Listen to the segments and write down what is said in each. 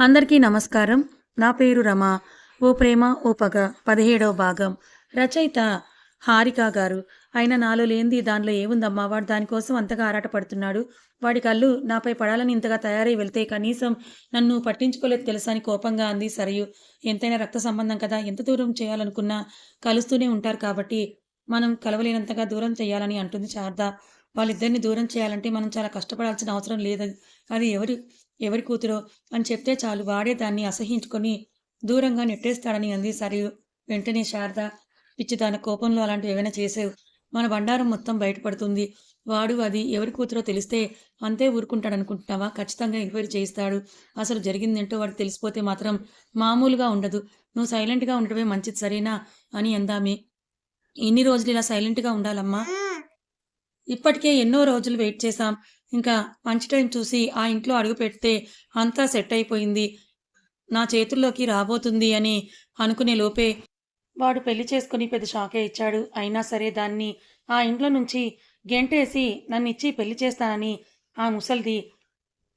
అందరికీ నమస్కారం. నా పేరు రమ. ఓ ప్రేమ ఓ పగ. పదిహేడవ భాగం. రచయిత హారిక గారు. అయినా నాలో లేనిది దానిలో ఏముందమ్మా? వాడు దానికోసం అంతగా ఆరాటపడుతున్నాడు. వాడి కళ్ళు నాపై పడాలని ఇంతగా తయారై వెళ్తే కనీసం నన్ను పట్టించుకోలేదు తెలుసా అని కోపంగా అంది సరయు. ఎంతైనా రక్త సంబంధం కదా? ఎంత దూరం చేయాలనుకున్నా కలుస్తూనే ఉంటారు కాబట్టి మనం కలవలేనంతగా దూరం చేయాలని అంటుంది శారద. వాళ్ళిద్దరిని దూరం చేయాలంటే మనం చాలా కష్టపడాల్సిన అవసరం లేదు. అది ఎవరి ఎవరి కూతురో అని చెప్తే చాలు. వాడే దాన్ని అసహించుకొని దూరంగా నెట్టేస్తాడని అంది సరియు వెంటనే శారద పిచ్చి దాని కోపంలో అలాంటివి ఏమైనా చేసేవు? మన బండారం మొత్తం బయటపడుతుంది. వాడు అది ఎవరి కూతురో తెలిస్తే అంతే ఊరుకుంటాడు అనుకుంటున్నావా ఖచ్చితంగా ఎంక్వైరీ చేయిస్తాడు. అసలు జరిగిందేంటో వాడికి తెలిసిపోతే మాత్రం మామూలుగా ఉండదు. నువ్వు సైలెంట్గా ఉండటమే మంచిది సరేనా? అని అందామే. ఎన్ని రోజులు ఇలా సైలెంట్గా ఉండాలమ్మా. ఇప్పటికే ఎన్నో రోజులు వెయిట్ చేశాం. ఇంకా మంచి టైం చూసి ఆ ఇంట్లో అడుగు పెడితే అంతా సెట్ అయిపోయింది. నా చేతుల్లోకి రాబోతుంది అని అనుకునే లోపే వాడు పెళ్ళి చేసుకుని పెద్ద షాకే ఇచ్చాడు. అయినా సరే దాన్ని ఆ ఇంట్లో నుంచి గెంటేసి నన్ను ఇచ్చి పెళ్ళి చేస్తానని ఆ ముసల్ది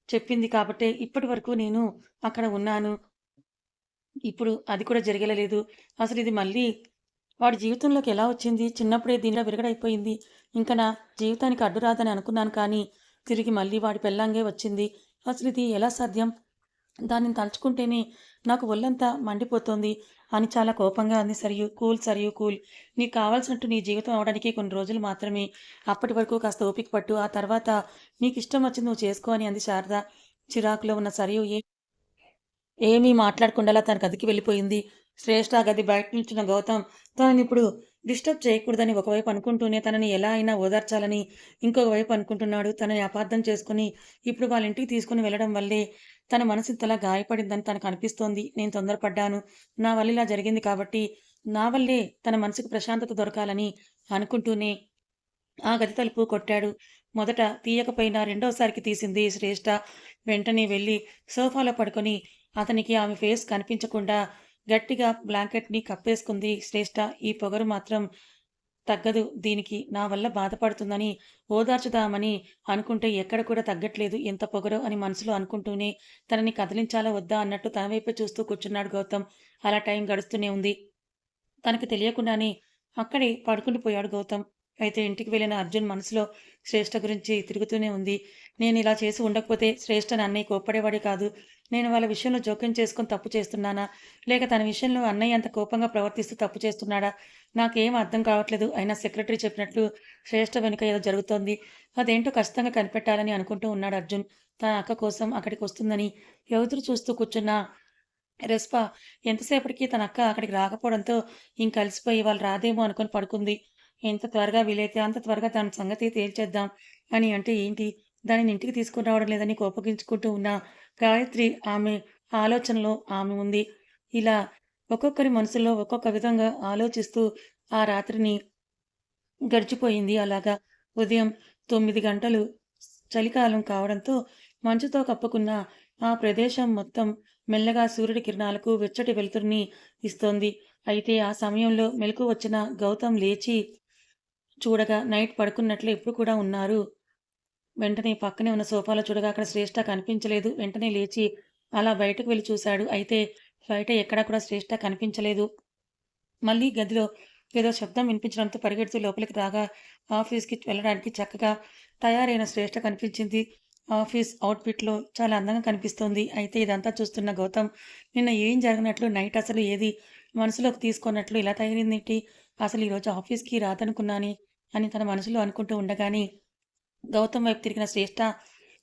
చెప్పింది కాబట్టే ఇప్పటి వరకు నేను అక్కడ ఉన్నాను. ఇప్పుడు అది కూడా జరగలేదు. అసలు ఇది మళ్ళీ వాడి జీవితంలోకి ఎలా వచ్చింది? చిన్నప్పుడే దీనిలో విరగడైపోయింది. ఇంకా నా జీవితానికి అడ్డు రాదని అనుకున్నాను కానీ తిరిగి మళ్ళీ వాడి పెళ్ళంగే వచ్చింది. అసలు ఇది ఎలా సాధ్యం? దానిని తలుచుకుంటేనే నాకు ఒళ్ళంతా మండిపోతోంది. అని చాలా కోపంగా అంది సరియు. Cool Sarayu cool. నీకు కావాల్సినట్టు నీ జీవితం అవడానికి కొన్ని రోజులు మాత్రమే. అప్పటి వరకు కాస్త ఓపిక పట్టు. ఆ తర్వాత నీకు ఇష్టం వచ్చింది నువ్వు చేసుకో అని అంది శారద. చిరాకులో ఉన్న సరియు ఏ ఏమీ మాట్లాడకుండా తన గదికి వెళ్ళిపోయింది. శ్రేష్ఠ గది బయట నుంచిన గౌతమ్ తనని ఇప్పుడు డిస్టర్బ్ చేయకూడదని ఒకవైపు అనుకుంటూనే తనని ఎలా అయినా ఓదార్చాలని ఇంకొక వైపు అనుకుంటున్నాడు. తనని అపార్థం చేసుకుని ఇప్పుడు వాళ్ళ ఇంటికి తీసుకుని వెళ్ళడం వల్లే తన మనసు ఇంతలా గాయపడిందని తనకు అనిపిస్తోంది. నేను తొందరపడ్డాను. నా వల్ల ఇలా జరిగింది కాబట్టి నా వల్లే తన మనసుకు ప్రశాంతత దొరకాలని అనుకుంటూనే ఆ గది తలుపు కొట్టాడు. మొదట తీయకపోయినా రెండోసారికి తీసింది శ్రేష్ఠ వెంటనే వెళ్ళి సోఫాలో పడుకొని అతనికి ఆమె ఫేస్ కనిపించకుండా గట్టిగా బ్లాంకెట్ని కప్పేసుకుంది శ్రేష్ట. ఈ పొగరు మాత్రం తగ్గదు. దీనికి నా వల్ల బాధపడుతుందని ఓదార్చుదామని అనుకుంటే ఎక్కడ కూడా తగ్గట్లేదు. ఎంత పొగరో అని మనసులో అనుకుంటూనే తనని కదిలించాలా వద్దా అన్నట్టు తన వైపే చూస్తూ కూర్చున్నాడు గౌతమ్. అలా టైం గడుస్తూనే ఉంది. తనకు తెలియకుండానే అక్కడే పడుకుని పోయాడు గౌతమ్. అయితే ఇంటికి వెళ్ళిన అర్జున్ మనసులో శ్రేష్ఠ గురించి తిరుగుతూనే ఉంది. నేను ఇలా చేసి ఉండకపోతే శ్రేష్ఠ నన్నయ్య కోప్పడేవాడే కాదు. నేను వాళ్ళ విషయంలో జోక్యం చేసుకుని తప్పు చేస్తున్నానా? లేక తన విషయంలో అన్నయ్య అంత కోపంగా ప్రవర్తిస్తూ తప్పు చేస్తున్నాడా? నాకేం అర్థం కావట్లేదు. అయినా సెక్రటరీ చెప్పినట్లు శ్రేష్ఠ వెనుక ఏదో జరుగుతోంది. అదేంటో ఖచ్చితంగా కనిపెట్టాలని అనుకుంటూ ఉన్నాడు అర్జున్. తన అక్క కోసం అక్కడికి వస్తుందని ఎదురు చూస్తూ కూర్చున్న రెస్పా ఎంతసేపటికి తన అక్క అక్కడికి రాకపోవడంతో ఇంకలిసిపోయి వాళ్ళు రాదేమో అనుకుని పడుకుంది. ఎంత త్వరగా వీలైతే అంత త్వరగా తన సంగతి తేల్చేద్దాం అని అంటే ఏంటి? దానిని ఇంటికి తీసుకుని రావడం లేదని కోపగించుకుంటూ ఉన్న గాయత్రి ఆమె ఆలోచనలో ఆమె ఉంది. ఇలా ఒక్కొక్కరి మనసులో ఒక్కొక్క విధంగా ఆలోచిస్తూ ఆ రాత్రిని గడిచిపోయింది. అలాగా ఉదయం తొమ్మిది గంటలు చలికాలం కావడంతో మంచుతో కప్పుకున్న ఆ ప్రదేశం మొత్తం మెల్లగా సూర్యుడి కిరణాలకు వెచ్చటి వెలుతురిని ఇస్తోంది. అయితే ఆ సమయంలో మెలకు వచ్చిన గౌతమ్ లేచి చూడగా నైట్ పడుకున్నట్లే ఇప్పుడు కూడా ఉన్నారు. వెంటనే పక్కనే ఉన్న సోఫాలో చూడగా అక్కడ శ్రేష్ఠ కనిపించలేదు. వెంటనే లేచి అలా బయటకు వెళ్ళి చూశాడు. అయితే బయట ఎక్కడా కూడా శ్రేష్ఠ కనిపించలేదు. మళ్ళీ గదిలో ఏదో శబ్దం వినిపించడంతో పరిగెడుతూ లోపలికి రాగా ఆఫీస్కి వెళ్ళడానికి చక్కగా తయారైన శ్రేష్ఠ కనిపించింది. ఆఫీస్ అవుట్ఫిట్లో చాలా అందంగా కనిపిస్తోంది. అయితే ఇదంతా చూస్తున్న గౌతమ్ నిన్న ఏం జరిగినట్లు నైట్ అసలు ఏది మనసులోకి తీసుకున్నట్లు ఇలా తయారైందేంటి? అసలు ఈరోజు ఆఫీస్కి రాదనుకున్నాని అని తన మనసులో అనుకుంటూ ఉండగానే గౌతమ్ వైపు తిరిగిన శ్రేష్ఠ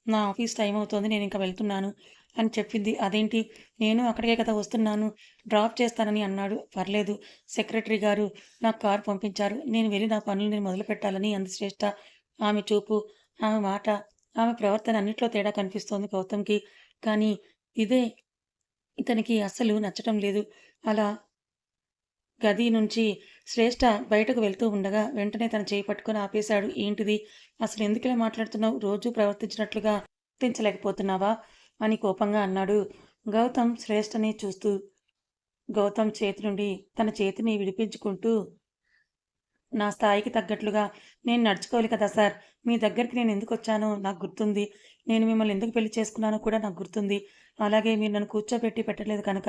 నా ఆఫీస్ టైం అవుతోంది నేను ఇంకా వెళ్తున్నాను అని చెప్పింది. అదేంటి? నేను అక్కడికే కదా వస్తున్నాను. డ్రాప్ చేస్తానని అన్నాడు. పర్లేదు. సెక్రటరీ గారు నాకు కారు పంపించారు. నేను వెళ్ళి నా పనులు నేను మొదలు పెట్టాలని అంది శ్రేష్ఠ ఆమె చూపు ఆమె మాట ఆమె ప్రవర్తన అన్నిట్లో తేడా కనిపిస్తోంది గౌతమ్కి. కానీ ఇదే ఇతనికి అస్సలు నచ్చటం లేదు. అలా గది నుంచి శ్రేష్ఠ బయటకు వెళ్తూ ఉండగా వెంటనే తన చేయి పట్టుకొని ఆపేశాడు. ఏంటిది? అసలు ఎందుకులా మాట్లాడుతున్నావు? రోజు ప్రవర్తించినట్లుగా ప్రవర్తించలేకపోతున్నావా అని కోపంగా అన్నాడు. గౌతమ్ శ్రేష్ఠని చూస్తూ గౌతమ్ చేతి నుండి తన చేతిని విడిపించుకుంటూ నా స్థాయికి తగ్గట్లుగా నేను నడుచుకోవాలి కదా సార్. మీ దగ్గరికి నేను ఎందుకు వచ్చానో నాకు గుర్తుంది. నేను మిమ్మల్ని ఎందుకు పెళ్ళి చేసుకున్నానో కూడా నాకు గుర్తుంది. అలాగే మీరు నన్ను కూర్చోబెట్టి పెట్టలేదు కనుక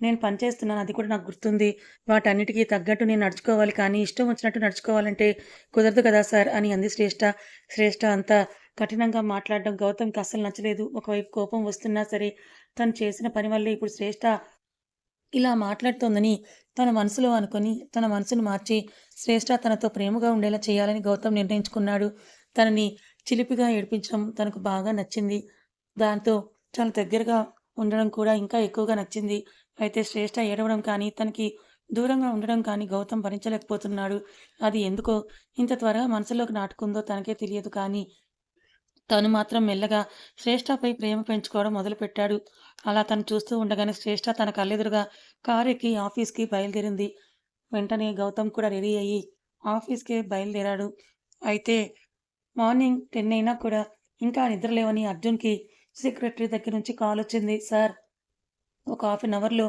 నేను పనిచేస్తున్నాను అది కూడా నాకు గుర్తుంది. వాటన్నిటికీ తగ్గట్టు నేను నడుచుకోవాలి కానీ ఇష్టం వచ్చినట్టు నడుచుకోవాలంటే కుదరదు కదా సార్ అని అంది శ్రేష్ఠ శ్రేష్ఠ అంతా కఠినంగా మాట్లాడడం గౌతమ్కి అస్సలు నచ్చలేదు. ఒకవైపు కోపం వస్తున్నా సరే తను చేసిన పని వల్లే ఇప్పుడు శ్రేష్ఠ ఇలా మాట్లాడుతోందని తన మనసులో అనుకొని తన మనసును మార్చి శ్రేష్ఠ తనతో ప్రేమగా ఉండేలా చేయాలని గౌతమ్ నిర్ణయించుకున్నాడు. తనని చిలిపిగా ఏడిపించడం తనకు బాగా నచ్చింది. దాంతో చాలా దగ్గరగా ఉండడం కూడా ఇంకా ఎక్కువగా నచ్చింది. అయితే శ్రేష్ఠ ఏడవడం కానీ తనకి దూరంగా ఉండడం కానీ గౌతమ్ భరించలేకపోతున్నాడు. అది ఎందుకో ఇంత త్వరగా మనసులోకి నాటుకుందో తనకే తెలియదు కానీ తను మాత్రం మెల్లగా శ్రేష్ఠపై ప్రేమ పెంచుకోవడం మొదలుపెట్టాడు. అలా తను చూస్తూ ఉండగానే శ్రేష్ఠ తన కళ్ళెదురుగా కారు ఎక్కి ఆఫీస్కి బయలుదేరింది. వెంటనే గౌతమ్ కూడా రెడీ అయ్యి ఆఫీస్కి బయలుదేరాడు. అయితే మార్నింగ్ టెన్ అయినా కూడా ఇంకా నిద్రలేవని అర్జున్కి సెక్రటరీ దగ్గర నుంచి కాల్ వచ్చింది సార్ ఒక హాఫ్ అన్ అవర్లో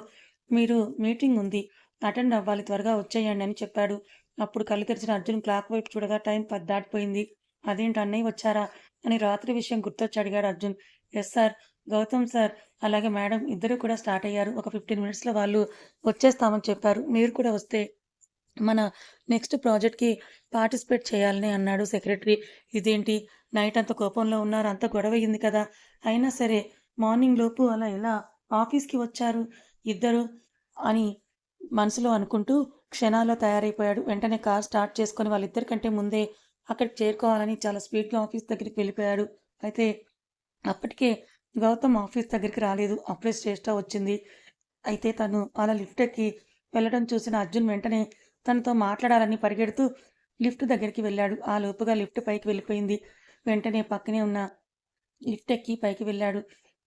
మీరు మీటింగ్ ఉంది అటెండ్ అవ్వాలి త్వరగా వచ్చేయండి అని చెప్పాడు. అప్పుడు కళ్ళు తెరిచిన అర్జున్ క్లాక్ వైపు చూడగా టైం పది దాటిపోయింది. అదేంటి అన్నయ్య వచ్చారా? అని రాత్రి విషయం గుర్తొచ్చి అడిగాడు Arjun. Yes sir Gautam sir అలాగే మేడం ఇద్దరు కూడా స్టార్ట్ అయ్యారు. ఒక ఫిఫ్టీన్ మినిట్స్లో వాళ్ళు వచ్చేస్తామని చెప్పారు. మీరు కూడా వస్తే మన నెక్స్ట్ ప్రాజెక్ట్కి పార్టిసిపేట్ చేయాలని అన్నాడు సెక్రటరీ. ఇదేంటి? నైట్ అంత కోపంలో ఉన్నారు అంత గొడవ అయింది కదా. అయినా సరే మార్నింగ్ లోపు అలా ఎలా ఆఫీస్కి వచ్చారు? ఇద్దరు? అని మనసులో అనుకుంటూ క్షణాల్లో తయారైపోయాడు. వెంటనే కార్ స్టార్ట్ చేసుకొని వాళ్ళిద్దరికంటే ముందే అక్కడికి చేరుకోవాలని చాలా స్పీడ్గా ఆఫీస్ దగ్గరికి వెళ్ళిపోయాడు. అయితే అప్పటికే గౌతమ్ ఆఫీస్ దగ్గరికి రాలేదు. అప్పుడే శ్రేష్ఠ వచ్చింది. అయితే తను అలా లిఫ్ట్ ఎక్కి వెళ్ళడం చూసిన అర్జున్ వెంటనే తనతో మాట్లాడాలని పరిగెడుతూ లిఫ్ట్ దగ్గరికి వెళ్ళాడు. ఆ లోపుగా లిఫ్ట్ పైకి వెళ్ళిపోయింది. వెంటనే పక్కనే ఉన్న లిఫ్ట్ ఎక్కి పైకి వెళ్ళాడు.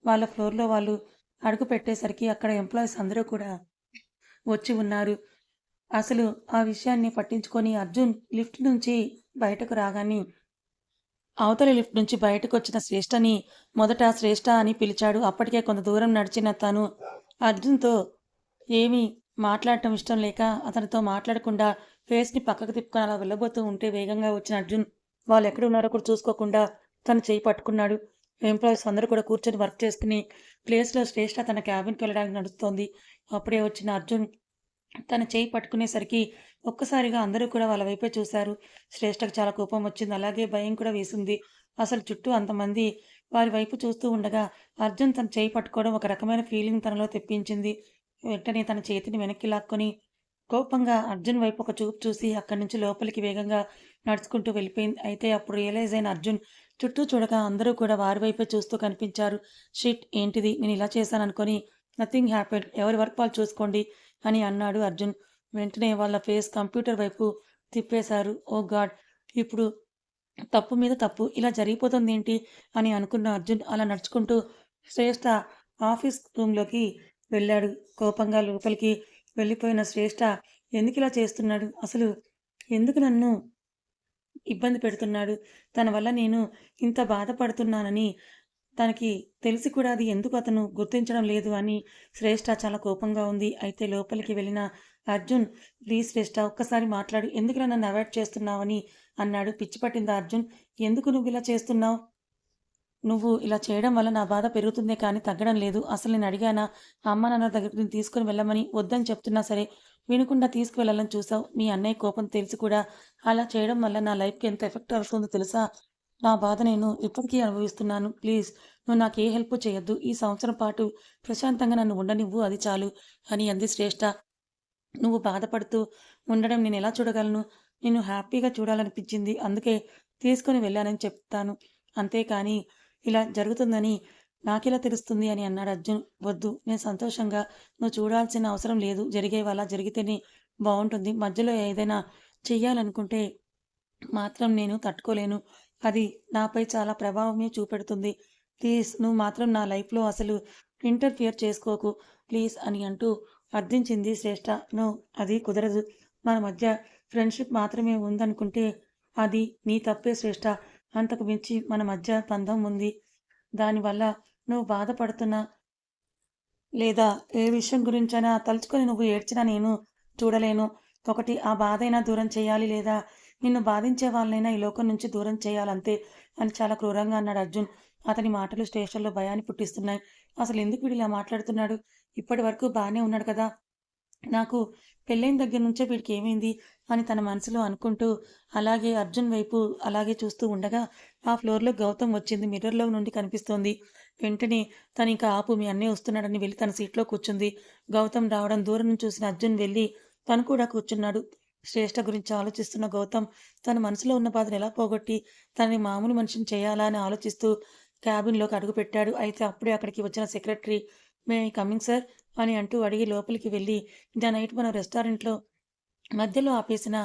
వాళ్ళ ఫ్లోర్లో వాళ్ళు అడుగు పెట్టేసరికి అక్కడ ఎంప్లాయీస్ అందరూ కూడా వచ్చి ఉన్నారు. అసలు ఆ విషయాన్ని పట్టించుకొని అర్జున్ లిఫ్ట్ నుంచి బయటకు రాగానే అవతలి లిఫ్ట్ నుంచి బయటకు వచ్చిన శ్రేష్టని మొదట శ్రేష్ఠ అని పిలిచాడు. అప్పటికే కొంత దూరం నడిచిన తను అర్జున్తో ఏమీ మాట్లాడటం ఇష్టం లేక అతనితో మాట్లాడకుండా ఫేస్ని పక్కకు తిప్పుకొని అలా వెళ్ళబోతూ ఉంటే వేగంగా వచ్చిన అర్జున్ వాళ్ళు ఎక్కడ ఉన్నారో కూడా చూసుకోకుండా తను చేయి పట్టుకున్నాడు. ఎంప్లాయీస్ అందరూ కూడా కూర్చొని వర్క్ చేసుకుని ప్లేస్లో శ్రేష్ఠ తన క్యాబిన్కి వెళ్ళడానికి నడుస్తోంది. అప్పుడే వచ్చిన అర్జున్ తన చేయి పట్టుకునేసరికి ఒక్కసారిగా అందరూ కూడా వాళ్ళ వైపే చూశారు. శ్రేష్ఠకు చాలా కోపం వచ్చింది. అలాగే భయం కూడా వేసింది. అసలు చుట్టూ అంతమంది వారి వైపు చూస్తూ ఉండగా అర్జున్ తన చేయి పట్టుకోవడం ఒక రకమైన ఫీలింగ్ తనలో తెప్పించింది. వెంటనే తన చేతిని వెనక్కి లాక్కొని కోపంగా అర్జున్ వైపు ఒక చూపు చూసి అక్కడి నుంచి లోపలికి వేగంగా నడుచుకుంటూ వెళ్ళిపోయింది. అయితే అప్పుడు రియలైజ్ అయిన అర్జున్ చుట్టూ చూడగా అందరూ కూడా వారి వైపే చూస్తూ కనిపించారు. షిట్ ఏంటిది? నేను ఇలా చేశాను అనుకొని నథింగ్ హ్యాపెడ్ ఎవరి వర్క్ వాళ్ళు చూసుకోండి అని అన్నాడు అర్జున్. వెంటనే వాళ్ళ ఫేస్ కంప్యూటర్ వైపు తిప్పేశారు. ఓ గాడ్ ఇప్పుడు తప్పు మీద తప్పు. ఇలా జరిగిపోతుంది ఏంటి? అని అనుకున్న అర్జున్ అలా నడుచుకుంటూ శ్రేష్ఠ ఆఫీస్ రూమ్లోకి వెళ్ళాడు. కోపంగా లోపలికి వెళ్ళిపోయిన శ్రేష్ఠ ఎందుకు ఇలా చేస్తున్నాడు? అసలు ఎందుకు నన్ను ఇబ్బంది పెడుతున్నాడు? తన వల్ల నేను ఇంత బాధపడుతున్నానని తనకి తెలిసి కూడా అది ఎందుకు అతను గుర్తించడం లేదు అని శ్రేష్ఠ చాలా కోపంగా ఉంది. అయితే లోపలికి వెళ్ళిన అర్జున్ ప్లీజ్ శ్రేష్ఠ ఒక్కసారి మాట్లాడు. ఎందుకు నన్ను అవాయిడ్ చేస్తున్నావని? అన్నాడు. పిచ్చి పట్టింది అర్జున్? ఎందుకు నువ్వు ఇలా చేస్తున్నావు? నువ్వు ఇలా చేయడం వల్ల నా బాధ పెరుగుతుందే కానీ తగ్గడం లేదు. అసలు నేను అడిగానా అమ్మ నాన్న దగ్గరికి నేను తీసుకుని వెళ్ళమని వద్దని చెప్తున్నా సరే వినకుండా తీసుకువెళ్ళాలని చూసావు మీ అన్నయ్య కోపం తెలిసి కూడా అలా చేయడం వల్ల నా లైఫ్కి ఎంత ఎఫెక్ట్ అవుతుందో తెలుసా? నా బాధ నేను ఇప్పటికీ అనుభవిస్తున్నాను. ప్లీజ్ నువ్వు నాకు ఏ హెల్ప్ చేయొద్దు. ఈ సంవత్సరం పాటు ప్రశాంతంగా నన్ను ఉండనివ్వు అది చాలు అని అంది శ్రేష్ఠ నువ్వు బాధపడుతూ ఉండడం నేను ఎలా చూడగలను? నేను హ్యాపీగా చూడాలనిపించింది. అందుకే తీసుకొని వెళ్ళానని చెప్తాను. అంతేకాని ఇలా జరుగుతుందని నాకెలా తెలుస్తుంది అని అన్నాడు అర్జున్. వద్దు నేను సంతోషంగా నువ్వు చూడాల్సిన అవసరం లేదు. జరిగేవాలా? జరిగితేనే బాగుంటుంది. మధ్యలో ఏదైనా చెయ్యాలనుకుంటే మాత్రం నేను తట్టుకోలేను. అది నాపై చాలా ప్రభావమే చూపెడుతుంది. ప్లీజ్ నువ్వు మాత్రం నా లైఫ్లో అసలు ఇంటర్ఫియర్ చేసుకోకు. ప్లీజ్ అని అంటూ అర్థించింది శ్రేష్ట. నో అది కుదరదు. మన మధ్య ఫ్రెండ్షిప్ మాత్రమే ఉందనుకుంటే అది నీ తప్పే శ్రేష్ట. అంతకు మించి మన మధ్య బంధం ఉంది. దానివల్ల నువ్వు బాధపడుతున్నా లేదా ఏ విషయం గురించైనా తలుచుకొని నువ్వు ఏడ్చినా నేను చూడలేను. ఒకటి ఆ బాధైనా దూరం చేయాలి లేదా నిన్ను బాధించే వాళ్ళనైనా ఈ లోకం నుంచి దూరం చేయాలంతే అని చాలా క్రూరంగా అన్నాడు అర్జున్. అతని మాటలు స్టేషన్లో భయాన్ని పుట్టిస్తున్నాయి. అసలు ఎందుకు వీడు ఇలా మాట్లాడుతున్నాడు? ఇప్పటి వరకు బాగానే ఉన్నాడు కదా. నాకు పెళ్ళైన దగ్గర నుంచే వీడికి ఏమైంది అని తన మనసులో అనుకుంటూ అలాగే అర్జున్ వైపు అలాగే చూస్తూ ఉండగా ఆ ఫ్లోర్లో గౌతమ్ వచ్చింది. మిర్రర్లో నుండి కనిపిస్తోంది. వెంటనే తను ఇంకా ఆపు మీ అన్నే వస్తున్నాడని వెళ్ళి తన సీట్లో కూర్చుంది. గౌతమ్ రావడం దూరం నుంచి చూసిన అర్జున్ వెళ్ళి తను కూడా కూర్చున్నాడు. శ్రేష్ఠ గురించి ఆలోచిస్తున్న గౌతమ్ తన మనసులో ఉన్న బాధను ఎలా పోగొట్టి తనని మామూలు మనిషిని చేయాలా అని ఆలోచిస్తూ క్యాబిన్లోకి అడుగుపెట్టాడు అయితే అప్పుడే అక్కడికి వచ్చిన సెక్రటరీ మే కమింగ్ సార్ అని అంటూ అడిగి లోపలికి వెళ్ళి ద నైట్ మన రెస్టారెంట్లో మధ్యలో ఆపేసిన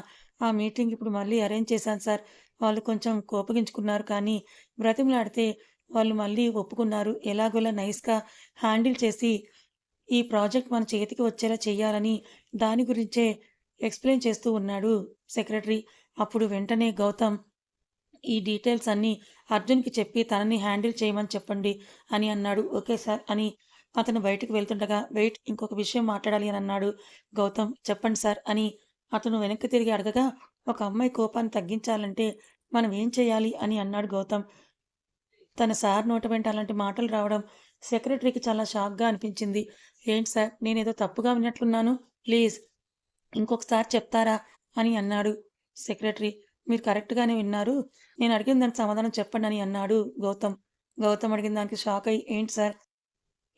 ఆ మీటింగ్ ఇప్పుడు మళ్ళీ అరేంజ్ చేశాను సార్. వాళ్ళు కొంచెం కోపగించుకున్నారు కానీ బ్రతిమలాడితే వాళ్ళు మళ్ళీ ఒప్పుకున్నారు. ఎలాగోలా నైస్గా హ్యాండిల్ చేసి ఈ ప్రాజెక్ట్ మన చేతికి వచ్చేలా చేయాలని దాని గురించే ఎక్స్ప్లెయిన్ చేస్తూ ఉన్నాడు సెక్రటరీ. అప్పుడు వెంటనే గౌతమ్ ఈ డీటెయిల్స్ అన్నీ అర్జున్కి చెప్పి తనని హ్యాండిల్ చేయమని చెప్పండి అని అన్నాడు. ఓకే సార్ అని అతను బయటకు వెళ్తుండగా వెయిట్ ఇంకొక విషయం మాట్లాడాలి అని అన్నాడు గౌతమ్. చెప్పండి సార్ అని అతను వెనక్కి తిరిగి అడగగా ఒక అమ్మాయి కోపాన్ని తగ్గించాలంటే మనం ఏం చేయాలి అని అన్నాడు గౌతమ్. తన సార్ నోట వెంట అలాంటి మాటలు రావడం సెక్రటరీకి చాలా షాక్గా అనిపించింది. ఏంటి సార్ నేనేదో తప్పుగా విన్నట్లున్నాను? ప్లీజ్ ఇంకొకసారి చెప్తారా? అని అన్నాడు సెక్రటరీ. మీరు కరెక్ట్గానే విన్నారు. నేను అడిగిన దానికి సమాధానం చెప్పండి అని అన్నాడు గౌతమ్. గౌతమ్ అడిగిన దానికి షాక్ అయ్యి ఏంటి సార్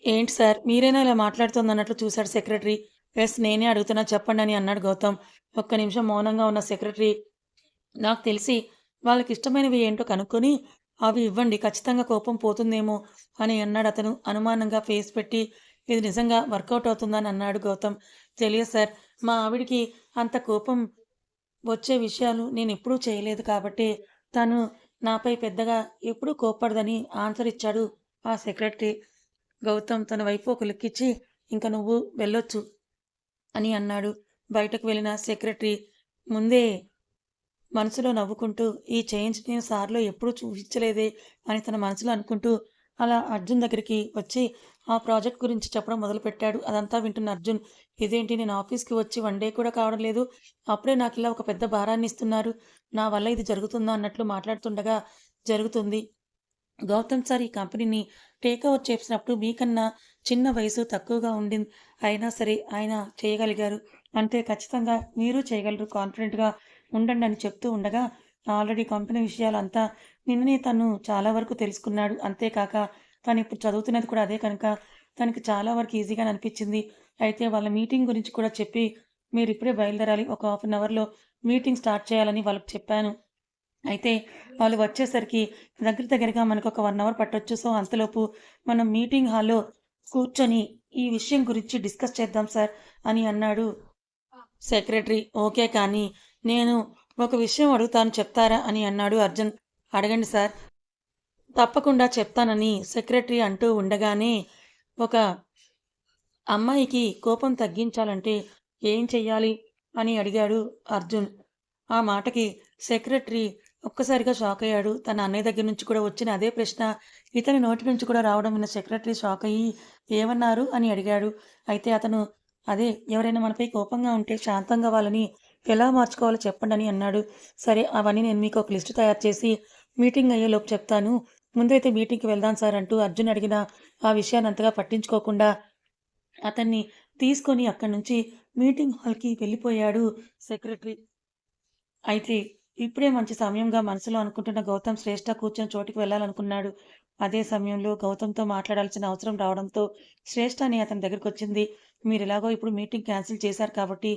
ఏంటి సార్? మీరైనా ఇలా మాట్లాడుతుంది అన్నట్లు చూశాడు సెక్రటరీ? ఎస్ నేనే అడుగుతున్నా చెప్పండి అని అన్నాడు గౌతమ్. ఒక్క నిమిషం మౌనంగా ఉన్న సెక్రటరీ నాకు తెలిసి వాళ్ళకి ఇష్టమైనవి ఏంటో కనుక్కొని అవి ఇవ్వండి ఖచ్చితంగా కోపం పోతుందేమో అని అన్నాడు అతను. అనుమానంగా ఫేస్ పెట్టి ఇది నిజంగా వర్కౌట్ అవుతుందని అన్నాడు గౌతమ్. తెలియదు సార్ మా ఆవిడికి అంత కోపం వచ్చే విషయాలు నేను ఎప్పుడూ చేయలేదు కాబట్టి తను నాపై పెద్దగా ఎప్పుడూ కోపడదని ఆన్సర్ ఇచ్చాడు ఆ సెక్రటరీ. గౌతమ్ తన వైపు ఒక లుక్కిచ్చి ఇంకా నువ్వు వెళ్ళొచ్చు అని అన్నాడు. బయటకు వెళ్ళిన సెక్రటరీ ముందే మనసులో నవ్వుకుంటూ ఈ చేంజ్ నేను సార్లో ఎప్పుడూ చూపించలేదే అని తన మనసులో అనుకుంటూ అలా అర్జున్ దగ్గరికి వచ్చి ఆ ప్రాజెక్ట్ గురించి చెప్పడం మొదలుపెట్టాడు. అదంతా వింటున్న అర్జున్. ఇదేంటి నేను ఆఫీస్కి వచ్చి వన్ డే కూడా కావడం లేదు. అప్పుడే నాకు ఇలా ఒక పెద్ద భారాన్ని ఇస్తున్నారు. నా వల్ల ఇది జరుగుతుందా అన్నట్లు మాట్లాడుతుండగా జరుగుతుంది. గౌతమ్ సార్ ఈ కంపెనీని టేక్అవుట్ చేసినప్పుడు మీకన్నా చిన్న వయసు తక్కువగా ఉండింది అయినా సరే ఆయన చేయగలిగారు. అంటే ఖచ్చితంగా మీరు చేయగలరు కాన్ఫిడెంట్గా ఉండండి అని చెప్తూ ఉండగా ఆల్రెడీ కంపెనీ విషయాలంతా నిన్ననే తను చాలా వరకు తెలుసుకున్నాడు. అంతేకాక తను ఇప్పుడు చదువుతున్నది కూడా అదే కనుక తనకి చాలా వరకు ఈజీగా అనిపించింది. అయితే వాళ్ళ మీటింగ్ గురించి కూడా చెప్పి మీరు ఇప్పుడే బయలుదేరాలి. ఒక హాఫ్ అన్ అవర్లో మీటింగ్ స్టార్ట్ చేయాలని వాళ్ళకి చెప్పాను. అయితే వాళ్ళు వచ్చేసరికి దగ్గర దగ్గరగా మనకు ఒక వన్ అవర్ పట్టొచ్చు. సో అంతలోపు మనం మీటింగ్ హాల్లో కూర్చొని ఈ విషయం గురించి డిస్కస్ చేద్దాం సార్ అని అన్నాడు సెక్రటరీ ఓకే కానీ నేను ఒక విషయం అడుగుతాను చెప్తారా అని అన్నాడు అర్జున్. అడగండి సార్. తప్పకుండా చెప్తానని సెక్రటరీ అంటూ ఉండగానే ఒక అమ్మాయికి కోపం తగ్గించాలంటే ఏం చెయ్యాలి అని అడిగాడు అర్జున్. ఆ మాటకి సెక్రటరీ ఒక్కసారిగా షాక్ అయ్యాడు. తన అన్నయ్య దగ్గర నుంచి కూడా వచ్చిన అదే ప్రశ్న ఇతని నోటి నుంచి కూడా రావడం విన్న సెక్రటరీ షాక్ అయ్యి ఏమన్నారు? అని అడిగాడు. అయితే అతను అదే ఎవరైనా మనపై కోపంగా ఉంటే శాంతంగా వాళ్ళని ఎలా మార్చుకోవాలో చెప్పండి అని అన్నాడు. సరే అవన్నీ నేను మీకు ఒక లిస్టు తయారు చేసి మీటింగ్ అయ్యేలోపు చెప్తాను. ముందైతే మీటింగ్కి వెళ్దాం సార్ అంటూ అర్జున్ అడిగిన ఆ విషయాన్ని అంతగా పట్టించుకోకుండా అతన్ని తీసుకొని అక్కడి నుంచి మీటింగ్ హాల్కి వెళ్ళిపోయాడు సెక్రటరీ. అయితే ఇప్పుడే మంచి సమయంగా మనసులో అనుకుంటున్న గౌతమ్ శ్రేష్ఠ కూర్చొని చోటికి వెళ్ళాలనుకున్నాడు. అదే సమయంలో గౌతమ్తో మాట్లాడాల్సిన అవసరం రావడంతో శ్రేష్ఠ అని అతని దగ్గరికి వచ్చింది. మీరు ఎలాగో ఇప్పుడు మీటింగ్ క్యాన్సిల్ చేశారు కాబట్టి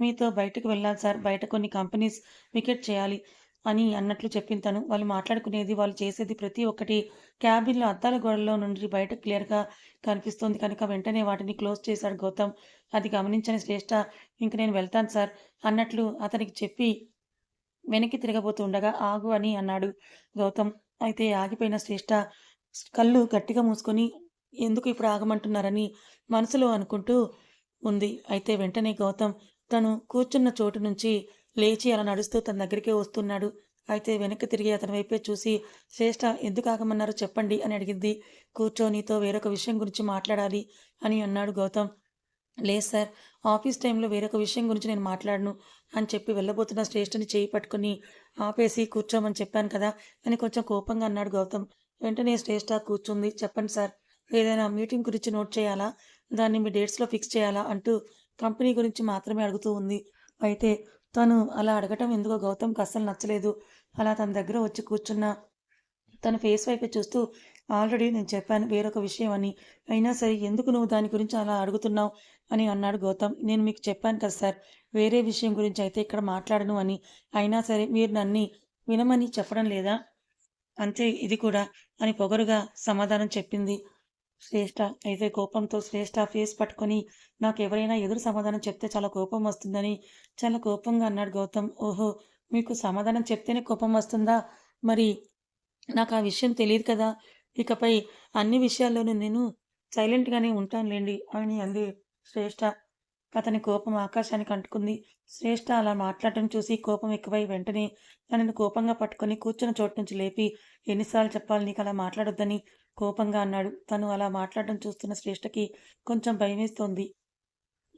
మీతో బయటకు వెళ్ళాలి సార్. బయట కొన్ని కంపెనీస్ వికెట్ చేయాలి అని అన్నట్లు చెప్పిన తను. వాళ్ళు మాట్లాడుకునేది వాళ్ళు చేసేది ప్రతి ఒక్కటి క్యాబిన్లో అద్దాల గోడల్లో నుండి బయట క్లియర్గా కనిపిస్తుంది. కనుక వెంటనే వాటిని క్లోజ్ చేశాడు గౌతమ్. అది గమనించని శ్రేష్ఠ ఇంక నేను వెళ్తాను సార్ అన్నట్లు అతనికి చెప్పి వెనక్కి తిరగబోతుండగా ఆగు అని అన్నాడు గౌతమ్. అయితే ఆగిపోయిన శ్రేష్ట కళ్ళు గట్టిగా మూసుకొని ఎందుకు ఇప్పుడు ఆగమంటున్నారని మనసులో అనుకుంటూ ఉంది. అయితే వెంటనే గౌతమ్ తను కూర్చున్న చోటు నుంచి లేచి అలా నడుస్తూ తన దగ్గరికే వస్తున్నాడు. అయితే వెనక్కి తిరిగి అతని వైపే చూసి శ్రేష్ఠ ఎందుకు ఆగమన్నారో చెప్పండి అని అడిగింది. కూర్చో నీతో వేరొక విషయం గురించి మాట్లాడాలి అని అన్నాడు గౌతమ్. లేదు సార్ ఆఫీస్ టైంలో వేరొక విషయం గురించి నేను మాట్లాడను అని చెప్పి వెళ్ళబోతున్న శ్రేష్ఠని చేయి పట్టుకుని ఆపేసి కూర్చోమని చెప్పాను కదా అని కొంచెం కోపంగా అన్నాడు గౌతమ్. వెంటనే శ్రేష్ఠ కూర్చుంది. చెప్పండి సార్ ఏదైనా మీటింగ్ గురించి నోట్ చేయాలా? దాన్ని మీ డేట్స్లో ఫిక్స్ చేయాలా అంటూ కంపెనీ గురించి మాత్రమే అడుగుతూ ఉంది. అయితే తను అలా అడగటం ఎందుకో గౌతమ్కి అస్సలు నచ్చలేదు. అలా తన దగ్గర వచ్చి కూర్చున్న తన ఫేస్ వైపే చూస్తూ ఆల్రెడీ నేను చెప్పాను వేరొక విషయం అని. అయినా సరే ఎందుకు నువ్వు దాని గురించి అలా అడుగుతున్నావు అని అన్నాడు గౌతమ్. నేను మీకు చెప్పాను కదా సార్ వేరే విషయం గురించి అయితే ఇక్కడ మాట్లాడను అని. అయినా సరే మీరు నన్ను వినమని చెప్పడం లేదా? అంతే ఇది కూడా అని పొగరుగా సమాధానం చెప్పింది. శ్రేష్ఠ అయితే కోపంతో శ్రేష్ఠ ఫేస్ పట్టుకొని నాకు ఎవరైనా ఎదురు సమాధానం చెప్తే చాలా కోపం వస్తుందని. చాలా కోపంగా అన్నాడు గౌతమ్. ఓహో మీకు సమాధానం చెప్తేనే కోపం వస్తుందా? మరి నాకు ఆ విషయం తెలియదు కదా. ఇకపై అన్ని విషయాల్లోనూ నేను సైలెంట్గానే ఉంటానులేండి అని అంది శ్రేష్ఠ అతని కోపం ఆకాశానికి అంటుకుంది. శ్రేష్ఠ అలా మాట్లాడటం చూసి కోపం ఎక్కువై వెంటనే తనని కోపంగా పట్టుకొని కూర్చున్న చోటు నుంచి లేపి ఎన్నిసార్లు చెప్పాలి నీకు అలా మాట్లాడొద్దని? కోపంగా అన్నాడు. తను అలా మాట్లాడటం చూస్తున్న శ్రేష్ఠకి కొంచెం భయమేస్తోంది.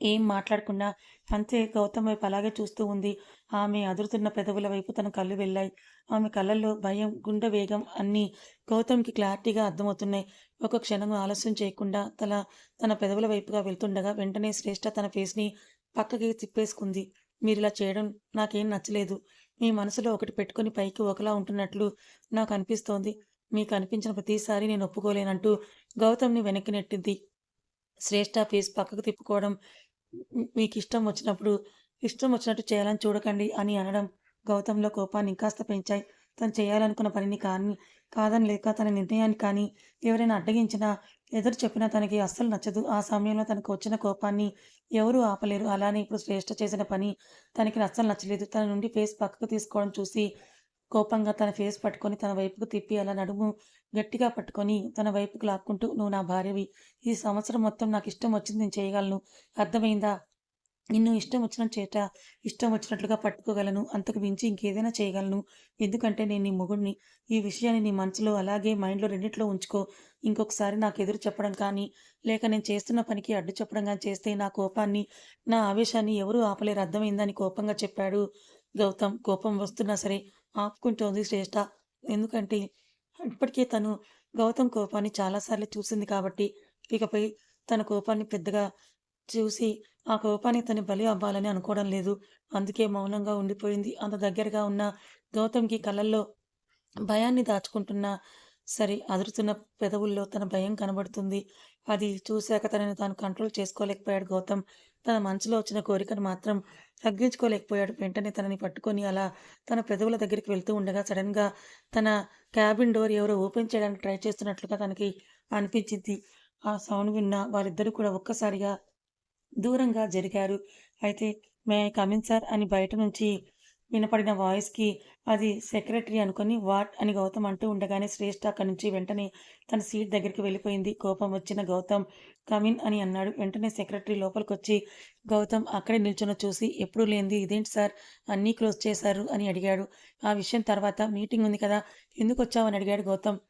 ఏం మాట్లాడకుండా అంతే గౌతమ్ వైపు అలాగే చూస్తూ ఉంది. ఆమె అదురుతున్న పెదవుల వైపు తన కళ్ళు వెళ్ళాయి. ఆమె కళ్ళల్లో భయం గుండె వేగం అన్నీ గౌతమ్కి క్లారిటీగా అర్థమవుతున్నాయి. ఒక క్షణం ఆలస్యం చేయకుండా తన తన పెదవుల వైపుగా వెళ్తుండగా వెంటనే శ్రేష్ఠ తన ఫేస్ని పక్కకి తిప్పేసుకుంది. మీరు ఇలా చేయడం నాకేం నచ్చలేదు. మీ మనసులో ఒకటి పెట్టుకొని పైకి ఒకలా ఉంటున్నట్లు నాకు అనిపిస్తోంది. మీకు అనిపించిన ప్రతిసారి నేను ఒప్పుకోలేనంటూ గౌతమ్ని వెనక్కి నెట్టింది. శ్రేష్ఠ ఫేస్ పక్కకు తిప్పుకోవడం మీకు ఇష్టం వచ్చినప్పుడు ఇష్టం వచ్చినట్టు చేయాలని చూడకండి అని అనడం గౌతంలో కోపాన్ని ఇంకాస్త పెంచాయి. తను చేయాలనుకున్న పనిని కానీ కాదని లేక తన నిర్ణయాన్ని కానీ ఎవరైనా అడ్డగించినా ఎదురు చెప్పినా తనకి అస్సలు నచ్చదు. ఆ సమయంలో తనకు వచ్చిన కోపాన్ని ఎవరూ ఆపలేరు. అలానే ఇప్పుడు శ్రేష్ఠ చేసిన పని తనకి అస్సలు నచ్చలేదు. తన నుండి ఫేస్ పక్కకు తీసుకోవడం చూసి కోపంగా తన ఫేస్ పట్టుకొని తన వైపుకు తిప్పి అలా నడుము గట్టిగా పట్టుకొని తన వైపుకు లాక్కుంటూ నువ్వు నా భార్యవి. ఈ సంవత్సరం మొత్తం నాకు ఇష్టం వచ్చింది నేను చేయగలను. అర్థమైందా? నిన్ను ఇష్టం వచ్చిన చేట ఇష్టం వచ్చినట్లుగా పట్టుకోగలను. అంతకు మించి ఇంకేదైనా చేయగలను. ఎందుకంటే నేను నీ మొగుడిని. ఈ విషయాన్ని నీ మనసులో అలాగే మైండ్లో రెండిట్లో ఉంచుకో. ఇంకొకసారి నాకు ఎదురు చెప్పడం కానీ లేక నేను చేస్తున్న పనికి అడ్డు చెప్పడం కానీ చేస్తే నా కోపాన్ని నా ఆవేశాన్ని ఎవరూ ఆపలేరు. అర్థమైందని కోపంగా చెప్పాడు గౌతమ్. కోపం వస్తున్నా సరే ఆపుకుంటోంది శ్రేష్ట. ఎందుకంటే ఇప్పటికే తను గౌతమ్ కోపాన్ని చాలాసార్లు చూసింది కాబట్టి ఇకపై తన కోపాన్ని పెద్దగా చూసి ఆ కోపాన్ని తను బలి అవ్వాలని అనుకోవడం లేదు. అందుకే మౌనంగా ఉండిపోయింది. అంత దగ్గరగా ఉన్న గౌతమ్కి కళ్ళల్లో భయాన్ని దాచుకుంటున్న సరే అదురుతున్న పెదవుల్లో తన భయం కనబడుతుంది. అది చూశాక తనని తాను కంట్రోల్ చేసుకోలేకపోయాడు గౌతమ్. తన మనసులో వచ్చిన కోరికను మాత్రం తగ్గించుకోలేకపోయాడు వెంటనే తనని పట్టుకొని అలా తన పెదవుల దగ్గరికి వెళ్తూ ఉండగా సడన్గా తన క్యాబిన్ డోర్ ఎవరో ఓపెన్ చేయడానికి ట్రై చేస్తున్నట్లుగా తనకి అనిపించింది. ఆ సౌండ్ విన్న వారిద్దరూ కూడా ఒక్కసారిగా దూరంగా జరిగారు. అయితే మే కమిన్ సార్ అని బయట నుంచి వినపడిన వాయిస్కి అది సెక్రటరీ అనుకుని వాట్ అని గౌతమ్ అంటూ ఉండగానే శ్రేష్ఠ అక్కడి నుంచి వెంటనే తన సీట్ దగ్గరికి వెళ్ళిపోయింది. కోపం వచ్చిన గౌతమ్ కమిన్ అని అన్నాడు. వెంటనే సెక్రటరీ లోపలికి వచ్చి గౌతమ్ అక్కడే నిల్చొని చూసి ఎప్పుడు లేనిది ఇదేంటి సార్? అన్నీ క్లోజ్ చేశారు అని అడిగాడు. ఆ విషయం తర్వాత మీటింగ్ ఉంది కదా ఎందుకు వచ్చావని అడిగాడు గౌతమ్.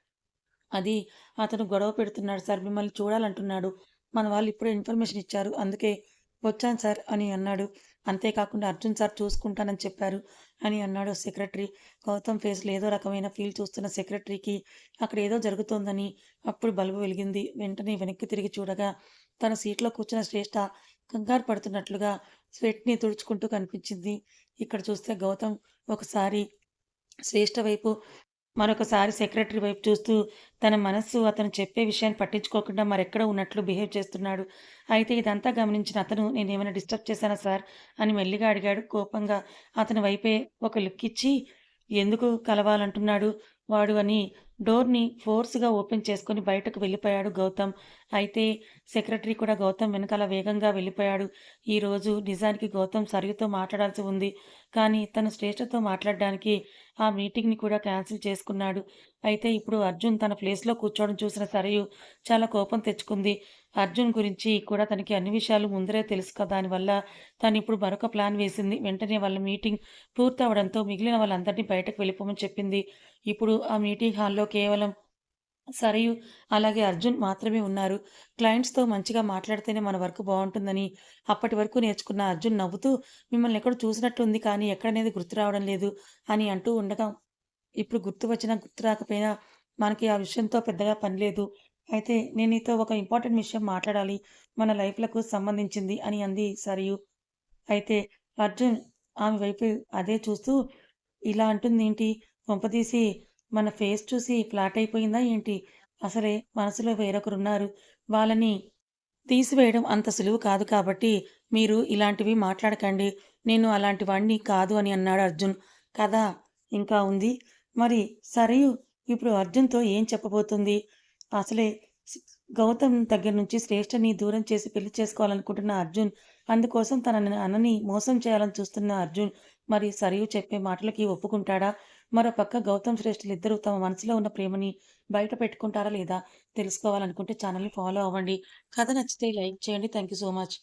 అది అతను గొడవ పెడుతున్నాడు సార్ మిమ్మల్ని చూడాలంటున్నాడు. మన వాళ్ళు ఇప్పుడే ఇన్ఫర్మేషన్ ఇచ్చారు అందుకే వచ్చాను సార్ అని అన్నాడు. అంతేకాకుండా అర్జున్ సార్ చూసుకుంటానని చెప్పారు అని అన్నాడు సెక్రటరీ. గౌతమ్ ఫేస్లో ఏదో రకమైన ఫీల్ చూస్తున్న సెక్రటరీకి అక్కడ ఏదో జరుగుతోందని అప్పుడు బల్బు వెలిగింది. వెంటనే వెనక్కి తిరిగి చూడగా తన సీట్లో కూర్చున్న శ్రేష్ఠ కంగారు పడుతున్నట్లుగా స్వెట్ని తుడుచుకుంటూ కనిపించింది. ఇక్కడ చూస్తే గౌతమ్ ఒకసారి శ్రేష్ఠ వైపు మరొకసారి సెక్రటరీ వైపు చూస్తూ తన మనస్సు అతను చెప్పే విషయాన్ని పట్టించుకోకుండా మరెక్కడ ఉన్నట్లు బిహేవ్ చేస్తున్నాడు. అయితే ఇదంతా గమనించిన అతను నేనేమైనా డిస్టర్బ్ చేశానా సార్? అని మెల్లిగా అడిగాడు కోపంగా. అతని వైపే ఒక లుక్ ఇచ్చి ఎందుకు కలవాలంటున్నాడు వాడు అని డోర్ని ఫోర్స్గా ఓపెన్ చేసుకొని బయటకు వెళ్ళిపోయాడు గౌతమ్. అయితే సెక్రటరీ కూడా గౌతమ్ వెనకాల వేగంగా వెళ్ళిపోయాడు. ఈరోజు నిజానికి గౌతమ్ సరియుతో మాట్లాడాల్సి ఉంది. కానీ తను శ్రేష్ఠతో మాట్లాడడానికి ఆ మీటింగ్ని కూడా క్యాన్సిల్ చేసుకున్నాడు. అయితే ఇప్పుడు అర్జున్ తన ప్లేస్లో కూర్చోవడం చూసిన సరయు చాలా కోపం తెచ్చుకుంది. అర్జున్ గురించి కూడా తనకి అన్ని విషయాలు ముందరే తెలుసు కదా దానివల్ల తను ఇప్పుడు మరొక ప్లాన్ వేసింది. వెంటనే వాళ్ళ మీటింగ్ పూర్తవడంతో మిగిలిన వాళ్ళందరినీ బయటకు వెళ్ళిపోమని చెప్పింది. ఇప్పుడు ఆ మీటింగ్ హాల్లో కేవలం సరియు, అలాగే అర్జున్ మాత్రమే ఉన్నారు. క్లయింట్స్‌తో మంచిగా మాట్లాడితేనే మన వర్క్ బాగుంటుందని అప్పటి వరకు నేర్చుకున్న అర్జున్ నవ్వుతూ మిమ్మల్ని ఎక్కడో చూసినట్టుంది కానీ ఎక్కడనేది గుర్తు రావడం లేదు అని అంటూ ఉండగా, ఇప్పుడు గుర్తు వచ్చినా, గుర్తు రాకపోయినా మనకి ఆ విషయంతో పెద్దగా పని లేదు. అయితే నేను నీతో ఒక ఇంపార్టెంట్ విషయం మాట్లాడాలి. మన లైఫ్‌లకు సంబంధించింది అని అంది సరియు. అయితే అర్జున్ ఆమె వైపు అదే చూస్తూ ఇలా అంటుందేంటి? పంపదీసి మన ఫేస్ చూసి ఫ్లాట్ అయిపోయిందా ఏంటి? అసలే మనసులో వేరొకరున్నారు. వాళ్ళని తీసివేయడం అంత సులువు కాదు కాబట్టి మీరు ఇలాంటివి మాట్లాడకండి. నేను అలాంటి వాడిని కాదు అని అన్నాడు అర్జున్. కథ ఇంకా ఉంది. మరి సరియు ఇప్పుడు అర్జున్‌తో ఏం చెప్పబోతుంది? అసలే గౌతమ్ దగ్గర నుంచి శ్రేష్ఠని దూరం చేసి పెళ్ళి చేసుకోవాలనుకుంటున్న అర్జున్, అందుకోసం తన అన్నని మోసం చేయాలని చూస్తున్న అర్జున్, మరి సరియు చెప్పే మాటలకి ఒప్పుకుంటాడా? మరోపక్క గౌతమ్, శ్రేష్ఠలిద్దరూ తమ మనసులో ఉన్న ప్రేమని బయట పెట్టుకుంటారా లేదా? తెలుసుకోవాలనుకుంటే ఛానల్‌ని ఫాలో అవ్వండి. కథ నచ్చితే లైక్ చేయండి. Thank you so much.